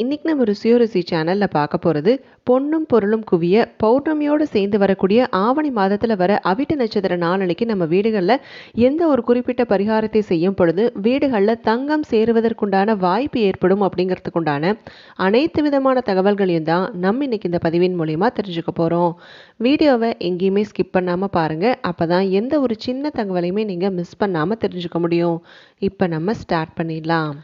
இன்னைக்கு நம்ம ருசியோ ருசி சேனலில் பார்க்க போகிறது பொன்னும் பொருளும் குவிய பௌர்ணமியோடு சேர்ந்து வரக்கூடிய ஆவணி மாதத்தில் வர அவிட்ட நட்சத்திர நாளனைக்கு நம்ம வீடுகளில் எந்த ஒரு குறிப்பிட்ட பரிகாரத்தை செய்யும் பொழுது வீடுகளில் தங்கம் சேருவதற்குண்டான வாய்ப்பு ஏற்படும் அப்படிங்கிறதுக்குண்டான அனைத்து விதமான தகவல்களையும் தான் நம்ம இன்னைக்கு இந்த பதிவின் மூலயமா தெரிஞ்சுக்க போகிறோம் வீடியோவை எங்கேயுமே ஸ்கிப் பண்ணாமல் பாருங்கள் அப்போ தான் எந்த ஒரு சின்ன தகவலையுமே நீங்கள் மிஸ் பண்ணாமல் தெரிஞ்சுக்க முடியும். இப்போ நம்ம ஸ்டார்ட் பண்ணிடலாம்.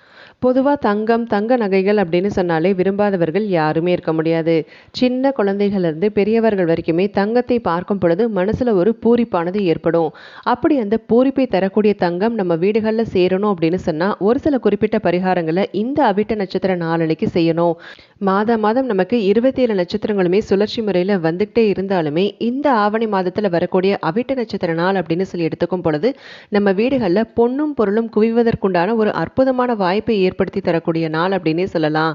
பொதுவாக தங்கம் தங்க நகைகள் அப்படின்னு சொன்னாலே விரும்பாதவர்கள் யாருமே இருக்க முடியாது. சின்ன குழந்தைகளிலிருந்து பெரியவர்கள் வரைக்குமே தங்கத்தை பார்க்கும் பொழுது மனசில் ஒரு பூரிப்பானது ஏற்படும். அப்படி அந்த பூரிப்பை தரக்கூடிய தங்கம் நம்ம வீடுகளில் சேரணும் அப்படின்னு சொன்னால் ஒரு சில குறிப்பிட்ட பரிகாரங்களை இந்த அவிட்ட நட்சத்திர நாளனைக்கு செய்யணும். மாதம் மாதம் நமக்கு இருபத்தி ஏழு நட்சத்திரங்களுமே சுழற்சி முறையில் வந்துக்கிட்டே இருந்தாலுமே இந்த ஆவணி மாதத்தில் வரக்கூடிய அவிட்ட நட்சத்திர நாள் அப்படின்னு சொல்லி எடுத்துக்கும் பொழுது நம்ம வீடுகளில் பொன்னும் பொருளும் குவிவதற்குண்டான ஒரு அற்புதமான வாய்ப்பை ஏற்படுத்தி தரக்கூடிய நாள் அப்படின்னே சொல்லலாம்.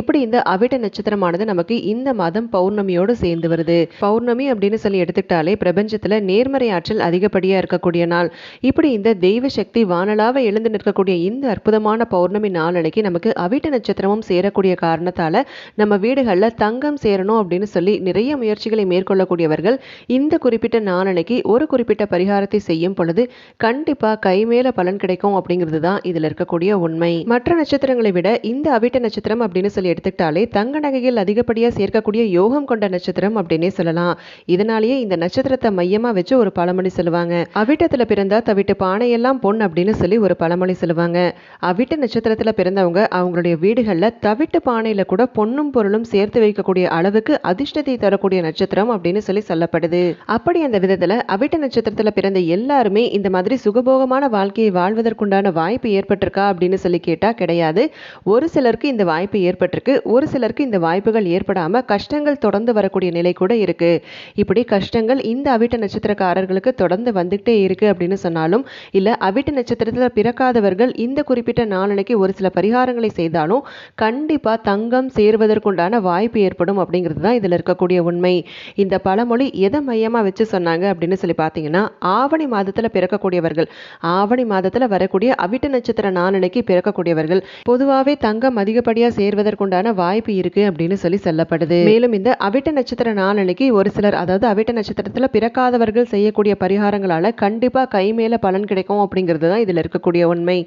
இப்படி இந்த அவிட்ட நட்சத்திரமானது நமக்கு இந்த மாதம் பௌர்ணமியோடு சேர்ந்து வருது. பௌர்ணமி அப்படின்னு சொல்லி எடுத்துக்கிட்டாலே பிரபஞ்சத்தில் நேர்மறை ஆற்றல் அதிகப்படியாக இருக்கக்கூடிய நாள். இப்படி இந்த தெய்வ சக்தி வானலாக எழுந்து நிற்கக்கூடிய இந்த அற்புதமான பௌர்ணமி நாள் நமக்கு அவிட்ட நட்சத்திரமும் சேரக்கூடிய காரணத்தால் நம்ம வீடுகளில் தங்கம் சேரணும் அப்படின்னு சொல்லி நிறைய முயற்சிகளை மேற்கொள்ளக்கூடியவர்கள் இந்த குறிப்பிட்ட நாளனைக்கு ஒரு குறிப்பிட்ட பரிகாரத்தை செய்யும் பொழுது கண்டிப்பாக கைமேல பலன் கிடைக்கும் அப்படிங்கிறது தான் இதில் இருக்கக்கூடிய உண்மை. மற்ற நட்சத்திரங்களை விட இந்த அவிட்ட நட்சத்திரம் அப்படின்னு சொல்லி எடுத்துக்கிட்டாலே தங்க நகைகள் அதிகப்படியாக சேர்க்கக்கூடிய யோகம் கொண்ட நட்சத்திரம் அப்படின்னே சொல்லலாம். இதனாலேயே இந்த நட்சத்திரத்தை மையமாக வச்சு ஒரு பழமொழி சொல்லுவாங்க. அவிட்டத்தில் பிறந்தா தவிட்டு பானையெல்லாம் பொன் அப்படின்னு சொல்லி ஒரு பழமொழி சொல்லுவாங்க. அவிட்ட நட்சத்திரத்தில் பிறந்தவங்க அவங்களுடைய வீடுகளில் தவிட்டு பானையில் கூட பொன்னும் பொருளும் சேர்த்து வைக்கக்கூடிய அளவுக்கு அதிர்ஷ்டத்தை தரக்கூடிய நட்சத்திரம் அப்படின்னு சொல்லி சொல்லப்படுது. அப்படி அந்த விதத்தில் அவிட்ட நட்சத்திரத்தில் பிறந்த எல்லாருமே இந்த மாதிரி சுகபோகமான வாழ்க்கையை வாழ்வதற்குண்டான வாய்ப்பு ஏற்பட்டிருக்கா அப்படின்னு சொல்லி கேட்டால் கிடையாது. ஒரு சிலருக்கு இந்த வாய்ப்பு ஏற்பட்டிருக்கு. ஒரு சிலருக்கு இந்த வாய்ப்புகள் ஏற்படாமல் கஷ்டங்கள் தொடர்ந்து வரக்கூடிய நிலை கூட இருக்குது இப்படி கஷ்டங்கள் இந்த அவிட்ட நட்சத்திரக்காரர்களுக்கு தொடர்ந்து வந்துக்கிட்டே இருக்குது அப்படின்னு சொன்னாலும் இல்லை அவிட்ட நட்சத்திரத்தில் பிறக்காதவர்கள் இந்த குறிப்பிட்ட நாளனைக்கு ஒரு சில பரிகாரங்களை செய்தாலும் கண்டிப்பாக தங்கம் சேர்வதற்குண்டான வாய்ப்பு ஏற்படும் அப்படிங்கிறது தான் இதில் இருக்கக்கூடிய உண்மை. இந்த பழமொழி எதை மையமாக வச்சு சொன்னாங்க அப்படின்னு சொல்லி பார்த்தீங்கன்னா ஆவணி மாதத்தில் பிறக்கக்கூடியவர்கள் ஆவணி மாதத்தில் வரக்கூடிய அவிட்ட நட்சத்திர நாளனைக்கு பிறக்கக்கூடியவர்கள் பொதுவாகவே தங்கம் அதிகப்படியாக சேர்வதற்குண்டான வாய்ப்பு இருக்கு அப்படின்னு சொல்லி சொல்லப்படுது. மேலும் இந்த அவிட்ட நட்சத்திர நாளனைக்கு ஒரு சிலர் அதாவது அவிட்ட நட்சத்திரத்தில் பிறக்காதவர்கள் செய்யக்கூடிய பரிகாரங்களால் கண்டிப்பாக கை மேலே பலன் கிடைக்கும் அப்படிங்கிறது தான் இதில் இருக்கக்கூடிய உண்மை.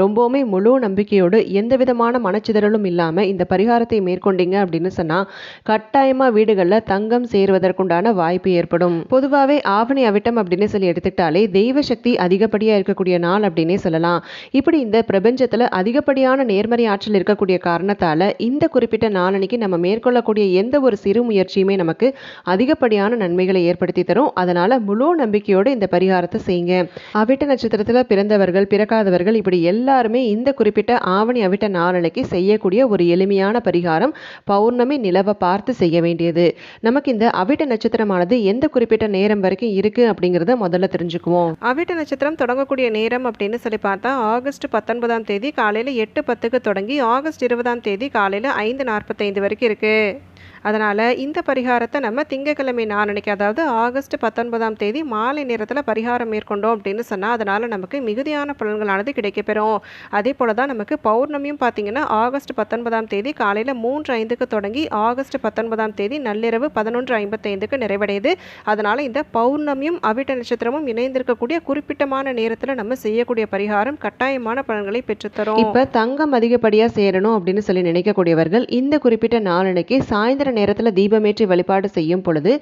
ரொம்பவுமே முழு நம்பிக்கையோடு எந்த விதமான மனச்சிதறலும் இல்லாமல் இந்த பரிகாரத்தை மேற்கொண்டீங்க அப்படின்னு சொன்னால் கட்டாயமாக வீடுகளில் தங்கம் சேருவதற்குண்டான வாய்ப்பு ஏற்படும். பொதுவாகவே ஆவணி அவிட்டம் அப்படின்னு சொல்லி எடுத்துக்கிட்டாலே தெய்வ சக்தி அதிகப்படியாக இருக்கக்கூடிய நாள் அப்படின்னே சொல்லலாம். இப்படி இந்த பிரபஞ்சத்தில் அதிகப்படி அதிகப்படியான நேர்மறை ஆற்றல் இருக்கக்கூடிய காரணத்தால் இந்த குறிப்பிட்ட நாளனைக்கு நம்ம மேற்கொள்ளக்கூடிய எந்த ஒரு சிறு முயற்சியுமே நமக்கு அதிகப்படியான நன்மைகளை ஏற்படுத்தி தரும். அதனால் முழு நம்பிக்கையோடு இந்த பரிகாரத்தை செய்யுங்க. அவிட்ட நட்சத்திரத்தில் பிறந்தவர்கள் பிறக்காதவர்கள் இப்படி எல்லாருமே இந்த குறிப்பிட்ட ஆவணி அவிட்ட நாளனைக்கு செய்யக்கூடிய ஒரு எளிமையான பரிகாரம் பௌர்ணமி நிலவை பார்த்து செய்ய வேண்டியது. நமக்கு இந்த அவிட்ட நட்சத்திரமானது எந்த குறிப்பிட்ட நேரம் வரைக்கும் இருக்குது அப்படிங்கிறத முதல்ல தெரிஞ்சுக்குவோம். அவிட்ட நட்சத்திரம் தொடங்கக்கூடிய நேரம் அப்படின்னு சொல்லி பார்த்தா ஆகஸ்ட் பத்தொன்பதாம் தேதி காலையில் எட்டு பத்துக்கு தொடங்கி ஆகஸ்ட் இருபதாம் தேதி காலையில் ஐந்து நாற்பத்தைந்து வரைக்கும் இருக்குது அதனால் இந்த பரிகாரத்தை நம்ம திங்கக்கிழமை நாளன்னைக்கு அதாவது ஆகஸ்ட் பத்தொன்பதாம் தேதி மாலை நேரத்தில் பரிகாரம் மேற்கொண்டோம் அப்படின்னு சொன்னால் அதனால் நமக்கு மிகுதியான பலன்களானது கிடைக்கப்பெறும். அதே போல் தான் நமக்கு பௌர்ணமியும் பார்த்திங்கன்னா ஆகஸ்ட் பத்தொன்பதாம் தேதி காலையில் மூன்று ஐந்துக்கு தொடங்கி ஆகஸ்ட் பத்தொன்பதாம் தேதி நள்ளிரவு பதினொன்று ஐம்பத்தைந்துக்கு நிறைவடையுது. அதனால் இந்த பௌர்ணமியும் அவிட்ட நட்சத்திரமும் இணைந்திருக்கக்கூடிய குறிப்பிட்டமான நேரத்தில் நம்ம செய்யக்கூடிய பரிகாரம் கட்டாயமான பலன்களை பெற்றுத்தரும். இப்போ தங்கம் அதிகப்படியாக சேரணும் அப்படின்னு சொல்லி நினைக்கக்கூடியவர்கள் இந்த குறிப்பிட்ட நாளனைக்கு சாயந்தர நேரத்தில் தீபமேற்றி வழிபாடு செய்யும் பொழுது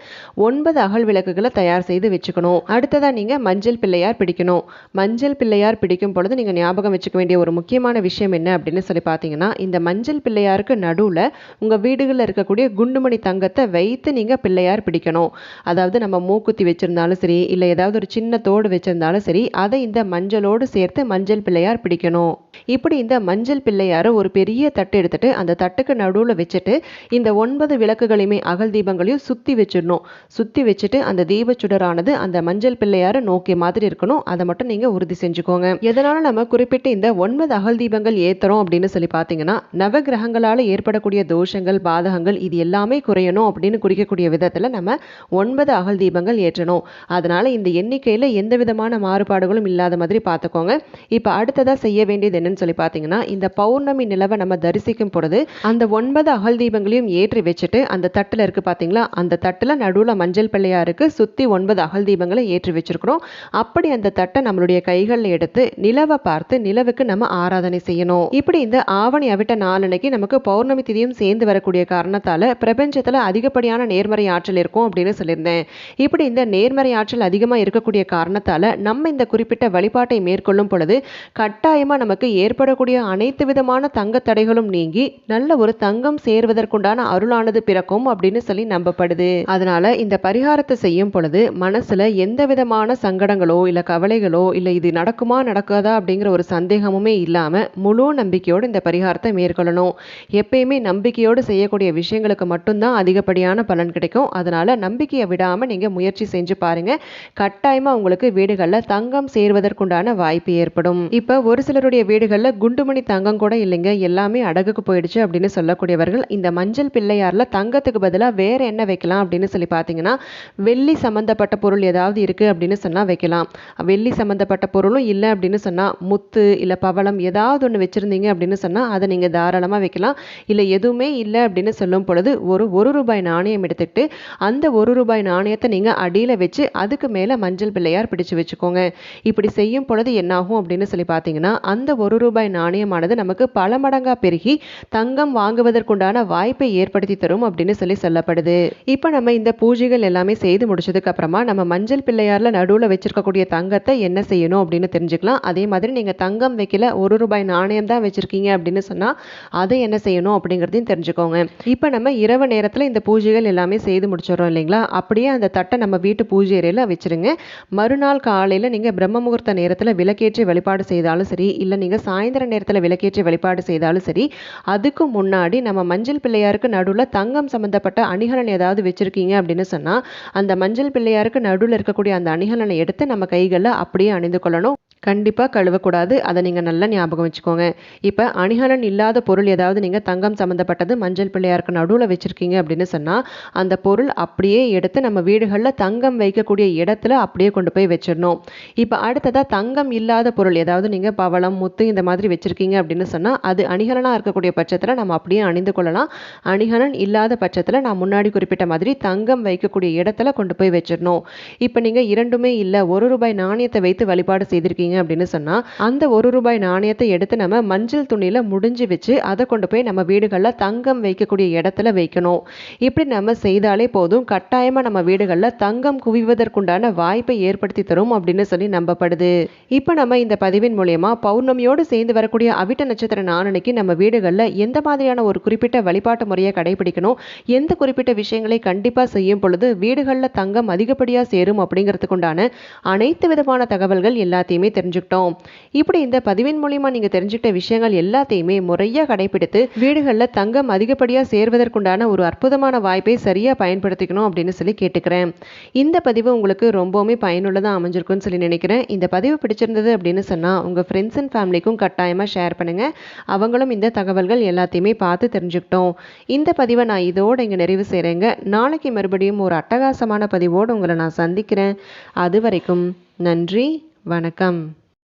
ஒன்பது அகல் விளக்குகளை தயார் செய்து வச்சுக்கணும். அடுத்ததாக நீங்கள் மஞ்சள் பிள்ளையார் பிடிக்கணும். மஞ்சள் பிள்ளையார் பிடிக்கும் பொழுது நீங்கள் ஞாபகம் வச்சுக்க வேண்டிய ஒரு முக்கியமான விஷயம் என்ன அப்படின்னு சொல்லி பார்த்தீங்கன்னா இந்த மஞ்சள் பிள்ளையாருக்கு நடுவில் உங்கள் வீடுகளில் இருக்கக்கூடிய குண்டுமணி தங்கத்தை வைத்து நீங்கள் பிள்ளையார் பிடிக்கணும். அதாவது நம்ம மூக்குத்தி வச்சுருந்தாலும் சரி இல்லை ஏதாவது ஒரு சின்ன தோடு வச்சுருந்தாலும் சரி அதை இந்த மஞ்சளோடு சேர்த்து மஞ்சள் பிள்ளையார் பிடிக்கணும். இப்படி இந்த மஞ்சள் பிள்ளையாரை ஒரு பெரிய தட்டு எடுத்துட்டு அந்த தட்டுக்கு நடுவில் வச்சுட்டு இந்த ஒன்பது ஒன்பது விளக்குகளையுமே அகல் தீபங்களையும் சுற்றி வச்சிடணும். சுற்றி வச்சுட்டு அந்த தீபச்சுடரானது அந்த மஞ்சள் பிள்ளையார நோக்கிய மாதிரி இருக்கணும். அதை மட்டும் நீங்கள் உறுதி செஞ்சுக்கோங்க. எதனால் நம்ம குறிப்பிட்டு இந்த ஒன்பது அகல் தீபங்கள் ஏற்றுறோம் அப்படின்னு சொல்லி பார்த்தீங்கன்னா நவகிரகங்களால் ஏற்படக்கூடிய தோஷங்கள் பாதகங்கள் இது எல்லாமே குறையணும் அப்படின்னு குறிக்கக்கூடிய விதத்தில் நம்ம ஒன்பது அகல் தீபங்கள் ஏற்றணும். அதனால் இந்த எண்ணிக்கையில் எந்த விதமான மாறுபாடுகளும் இல்லாத மாதிரி பார்த்துக்கோங்க இப்போ அடுத்ததாக செய்ய வேண்டியது என்னன்னு சொல்லி பார்த்தீங்கன்னா இந்த பௌர்ணமி நிலவை நம்ம தரிசிக்கும் பொழுது அந்த ஒன்பது அகல் தீபங்களையும் ஏற்றி வச்சுட்டு அந்த தட்டில் இருக்குது பார்த்தீங்களா அந்த தட்டில் நடுவில் மஞ்சள் பிள்ளையாருக்கு சுற்றி ஒன்பது அகல் தீபங்களை ஏற்றி வச்சுருக்கிறோம். அப்படி அந்த தட்டை நம்மளுடைய கைகளில் எடுத்து நிலவை பார்த்து நிலவுக்கு நம்ம ஆராதனை செய்யணும். இப்படி இந்த ஆவணி அவிட்ட நாளன்னைக்கு நமக்கு பௌர்ணமி திதியும் சேர்ந்து வரக்கூடிய காரணத்தால் பிரபஞ்சத்தில் அதிகப்படியான நேர்மறை ஆற்றல் இருக்கும் அப்படின்னு சொல்லியிருந்தேன். இப்படி இந்த நேர்மறை ஆற்றல் அதிகமாக இருக்கக்கூடிய காரணத்தால் நம்ம இந்த குறிப்பிட்ட வழிபாட்டை மேற்கொள்ளும் பொழுது கட்டாயமாக நமக்கு ஏற்படக்கூடிய அனைத்து விதமான தங்க தடைகளும் நீங்கி நல்ல ஒரு தங்கம் சேர்வதற்குண்டான அருள் அருளானது பிறக்கும் அப்படின்னு சொல்லி நம்பப்படுது. அதனால இந்த பரிகாரத்தை செய்யும் பொழுது மனசுல எந்த விதமான சங்கடங்களோ இல்ல கவலைகளோ இல்ல இது நடக்குமா நடக்காதா அப்படிங்கிற ஒரு சந்தேகமுமே இல்லாம முழு நம்பிக்கையோடு இந்த பரிகாரத்தை மேற்கொள்ளணும். எப்பயுமே நம்பிக்கையோடு செய்யக்கூடிய விஷயங்களுக்கு மட்டும்தான் அதிகப்படியான பலன் கிடைக்கும். அதனால நம்பிக்கையை விடாம நீங்க முயற்சி செஞ்சு பாருங்க. கட்டாயமா உங்களுக்கு வீடுகளில் தங்கம் சேர்வதற்குண்டான வாய்ப்பு ஏற்படும். இப்ப ஒரு சிலருடைய வீடுகளில் குண்டுமணி தங்கம் கூட இல்லைங்க. எல்லாமே அடகுக்கு போயிடுச்சு அப்படின்னு சொல்லக்கூடியவர்கள் இந்த மஞ்சள் பண்ணையாரில் தங்கத்துக்கு பதிலாக வேறு என்ன வைக்கலாம் அப்படின்னு சொல்லி பார்த்தீங்கன்னா வெள்ளி சம்மந்தப்பட்ட பொருள் ஏதாவது இருக்குது அப்படின்னு சொன்னால் வைக்கலாம். வெள்ளி சம்மந்தப்பட்ட பொருளும் இல்லை அப்படின்னு சொன்னால் முத்து இல்லை பவளம் ஏதாவது ஒன்று வச்சுருந்தீங்க அப்படின்னு சொன்னால் அதை நீங்கள் தாராளமாக வைக்கலாம். இல்லை எதுவுமே இல்லை அப்படின்னு சொல்லும் பொழுது ஒரு ஒரு ரூபாய் நாணயம் எடுத்துக்கிட்டு அந்த ஒரு ரூபாய் நாணயத்தை நீங்கள் அடியில் வச்சு அதுக்கு மேலே மஞ்சள் பிள்ளையார் பிடிச்சு வச்சுக்கோங்க. இப்படி செய்யும் பொழுது என்னாகும் அப்படின்னு சொல்லி பார்த்தீங்கன்னா அந்த ஒரு ரூபாய் நாணயமானது நமக்கு பல மடங்காக பெருகி தங்கம் வாங்குவதற்குண்டான வாய்ப்பை ஏற்படுத்தி தரும் அப்படின்னு சொல்லி சொல்லப்படுது. இப்போ நம்ம இந்த பூஜைகள் எல்லாமே செய்து முடிச்சதுக்கு அப்புறமா நம்ம மஞ்சள் பிள்ளையார்ல நடுவில் வச்சிருக்கக்கூடிய தங்கத்தை என்ன செய்யணும் அப்படின்னு தெரிஞ்சுக்கலாம். அதே மாதிரி நீங்க தங்கம் வைக்கல ஒரு ரூபாய் நாணயம் தான் வச்சிருக்கீங்க அப்படின்னு சொன்னா அதை என்ன செய்யணும் அப்படிங்கிறதையும் தெரிஞ்சுக்கோங்க. இப்போ நம்ம இரவு நேரத்தில் இந்த பூஜைகள் எல்லாமே செய்து முடிச்சிடறோம் இல்லைங்களா? அப்படியே அந்த தட்டை நம்ம வீட்டு பூஜை அறையில் வச்சிருங்க. மறுநாள் காலையில் நீங்கள் பிரம்ம முகூர்த்த நேரத்தில் விளக்கேற்றி வழிபாடு செய்தாலும் சரி இல்லை நீங்கள் சாயந்தர நேரத்தில் விளக்கேற்றி வழிபாடு செய்தாலும் சரி அதுக்கு முன்னாடி நம்ம மஞ்சள் பிள்ளையாருக்கு நடுவில் தங்கம் சம்மந்தப்பட்ட அணிகலன் ஏதாவது வச்சுருக்கீங்க அப்படின்னு சொன்னால் அந்த மஞ்சள் பிள்ளையாருக்கு நடுவில் இருக்கக்கூடிய அந்த அணிகலனை எடுத்து நம்ம கைகளில் அப்படியே அணிந்து கொள்ளணும். கண்டிப்பாக கழுவக்கூடாது. அதை நீங்கள் நல்லா ஞாபகம் வச்சுக்கோங்க. இப்போ அணிகலன் இல்லாத பொருள் ஏதாவது நீங்கள் தங்கம் சம்மந்தப்பட்டது மஞ்சள் பிள்ளையாருக்கு நடுவில் வச்சுருக்கீங்க அப்படின்னு சொன்னால் அந்த பொருள் அப்படியே எடுத்து நம்ம வீடுகளில் தங்கம் வைக்கக்கூடிய இடத்துல அப்படியே கொண்டு போய் வச்சிடணும். இப்போ அடுத்ததாக தங்கம் இல்லாத பொருள் ஏதாவது நீங்கள் பவளம் முத்து இந்த மாதிரி வச்சுருக்கீங்க அப்படின்னு சொன்னால் அது அணிகலனாக இருக்கக்கூடிய பட்சத்தில் நம்ம அப்படியே அணிந்து கொள்ளலாம். அணிகலன் இல்லாத பட்சத்தில் நான் முன்னாடி குறிப்பிட்ட மாதிரி தங்கம் வைக்கக்கூடிய இடத்துல கொண்டு போய் வச்சிடணும். இப்போ நீங்கள் இரண்டுமே இல்லை ஒரு ரூபாய் நாணயத்தை வைத்து வழிபாடு செய்திருக்கீங்க அப்படின்னு சொன்னால் அந்த ஒரு ரூபாய் நாணயத்தை எடுத்து நம்ம மஞ்சள் துணியில் முடிஞ்சு வச்சு அதை கொண்டு போய் நம்ம வீடுகளில் தங்கம் வைக்கக்கூடிய இடத்துல வைக்கணும். இப்படி நம்ம செய்தாலே போதும். கட்டாயமாக நம்ம வீடுகளில் தங்கம் குவிவதற்குண்டான வாய்ப்பை ஏற்படுத்தி தரும் அப்படின்னு சொல்லி நம்பப்படுது. இப்போ நம்ம இந்த பதிவின் மூலயமா பௌர்ணமியோடு சேர்ந்து வரக்கூடிய அவிட்ட நட்சத்திர நாளனைக்கு நம்ம வீடுகளில் எந்த மாதிரியான ஒரு குறிப்பிட்ட வழிபாட்டு முறையை கடைபிடிக்கணும்? எந்த குறிப்பிட்ட விஷயங்களை கண்டிப்பாக செய்யும் பொழுது வீடுகளில் தங்கம் அதிகப்படியாக சேரும் அப்படிங்கிறதுக்குண்டான அனைத்து விதமான தகவல்கள் எல்லாத்தையுமே தெரிஞ்சுக்கிட்டோம். இப்படி இந்த பதிவின் மூலியமா நீங்க தெரிஞ்சுக்கிட்ட விஷயங்கள் எல்லாத்தையுமே முறையா கடைபிடித்து வீடுகளில் தங்கம் அதிகப்படியாக சேர்வதற்குண்டான ஒரு அற்புதமான வாய்ப்பை சரியா பயன்படுத்திக்கணும் அப்படின்னு சொல்லி கேட்டுக்கிறேன். இந்த பதிவு உங்களுக்கு ரொம்பவுமே பயனுள்ளதாக அமைஞ்சிருக்கும்னு சொல்லி நினைக்கிறேன். இந்த பதிவு பிடிச்சிருந்தது அப்படின்னு சொன்னா உங்க ஃப்ரெண்ட்ஸ் அண்ட் ஃபேமிலிக்கும் கட்டாயமா ஷேர் பண்ணுங்க. அவங்களும் இந்த தகவல்கள் எல்லாத்தையுமே பார்த்து தெரிஞ்சுக்கிட்டோம். இந்த பதிவை நான் இதோட இங்க நிறைவு செய்கிறேங்க நாளைக்கு மறுபடியும் ஒரு அட்டகாசமான பதிவோடு உங்களை நான் சந்திக்கிறேன். அது வரைக்கும் நன்றி. வணக்கம்.